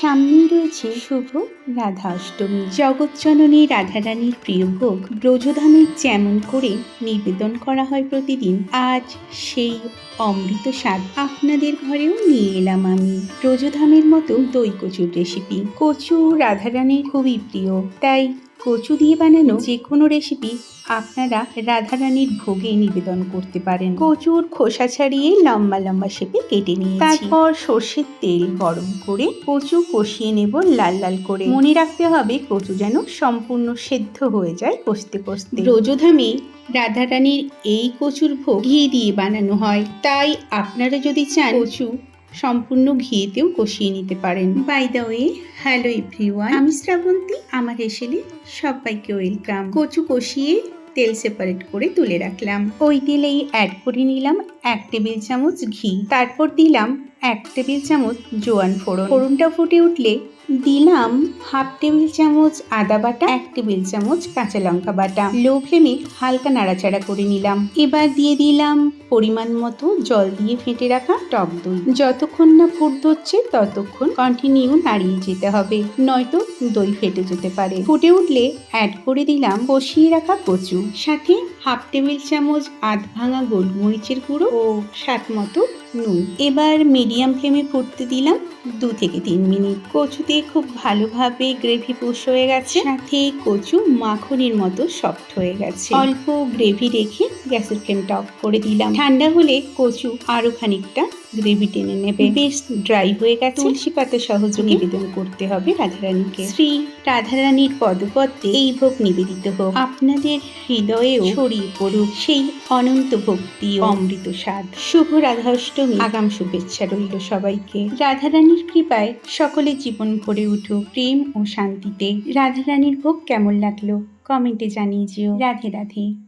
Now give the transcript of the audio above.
সামনেই রয়েছে শুভ রাধা অষ্টমী জগৎজননী রাধারানীর প্রিয় ভোগ ব্রজধামের যেমন করে নিবেদন করা হয় প্রতিদিন, আজ সেই অমৃত স্বাদ আপনাদের ঘরেও নিয়ে এলাম আমি। ব্রজধামের মতো দই কচুর রেসিপি কচু রাধারানীর খুবই প্রিয়, তাই কচু দিয়ে বানানো যে কোনো রেসিপি আপনারা রাধারানীর ভোগে নিবেদন করতে পারেন। কচুর খোসা ছাড়িয়ে লম্বা লম্বা শেপে কেটে নিয়েছি। তারপর সর্ষের তেল গরম করে কচু কষিয়ে নেব লাল লাল করে। মনে রাখতে হবে কচু যেন সম্পূর্ণ সেদ্ধ হয়ে যায় কষতে কষতে। রোজধামে রাধারানীর এই কচুর ভোগ ঘি দিয়ে বানানো হয়। তাই আপনারা যদি চান কচু সম্পূর্ণ ঘিয়েতেও কষিয়ে নিতে পারেন। By the way hello everyone আমি শ্রাবন্তী, আমার এসেলে সবাইকে ওয়েলকাম কচু কষিয়ে তেল সেপারেট করে তুলে রাখলাম। ওই তেলেই অ্যাড করে নিলাম এক টেবিল চামচ ঘি। তারপর দিলাম এক টেবিল চামচ জোয়ান ফোড়ন। ফোড়নটা ফুটে উঠলে দিলাম হাফ টেবিল চামচ আদা বাটা, এক টেবিল চামচ কাঁচা লঙ্কা বাটা। লো ফ্লেমে হালকা নাড়াচাড়া করে নিলাম। এবার দিয়ে দিলাম পরিমাণ মতো জল দিয়ে ফেটে রাখা টক দই। যতক্ষণ না ফুট ধরছে, ততক্ষণ কন্টিনিউ নাড়িয়ে যেতে হবে। নয়তো দই ফেটে যেতে পারে। ফুটে উঠলে অ্যাড করে দিলাম কষিয়ে রাখা কচু। সাথে হাফ টেবিল চামচ আধ ভাঙা গোলমরিচের গুঁড়ো ও স্বাদ মতো নুন। এবার মিডিয়াম ফ্লেমে ফুটতে দিলাম দু থেকে তিন মিনিট। কচুতে খুব ভালোভাবে গ্রেভি পুশ হয়ে গেছে। সাথে কচু মাখনের মতো সফট হয়ে গেছে। অল্প গ্রেভি রেখে গ্যাসের ফ্লেমটা অফ করে দিলাম। ঠান্ডা হলে কচু আরও খানিকটা গ্রেভি টেনে নেবে। বেশ ড্রাই হয়ে গেছে। তুলসী পাতা সহযোগে নিবেদন করতে হবে রাধারানীকে। শ্রী রাধারানীর পদপদ্মে এই ভোগ নিবেদিত হোক। আপনাদের হৃদয়েও ছড়িয়ে পড়ুক সেই অনন্ত ভক্তি অমৃত স্বাদ শুভ রাধাষ্টমী। আগাম শুভেচ্ছা রইল সবাইকে। রাধারানীর কৃপায় সকলে জীবন ভরে উঠুক প্রেম ও শান্তিতে। রাধারানীর ভোগ কেমন লাগল? কমেন্টে জানিয়ে যেও। রাধে রাধে।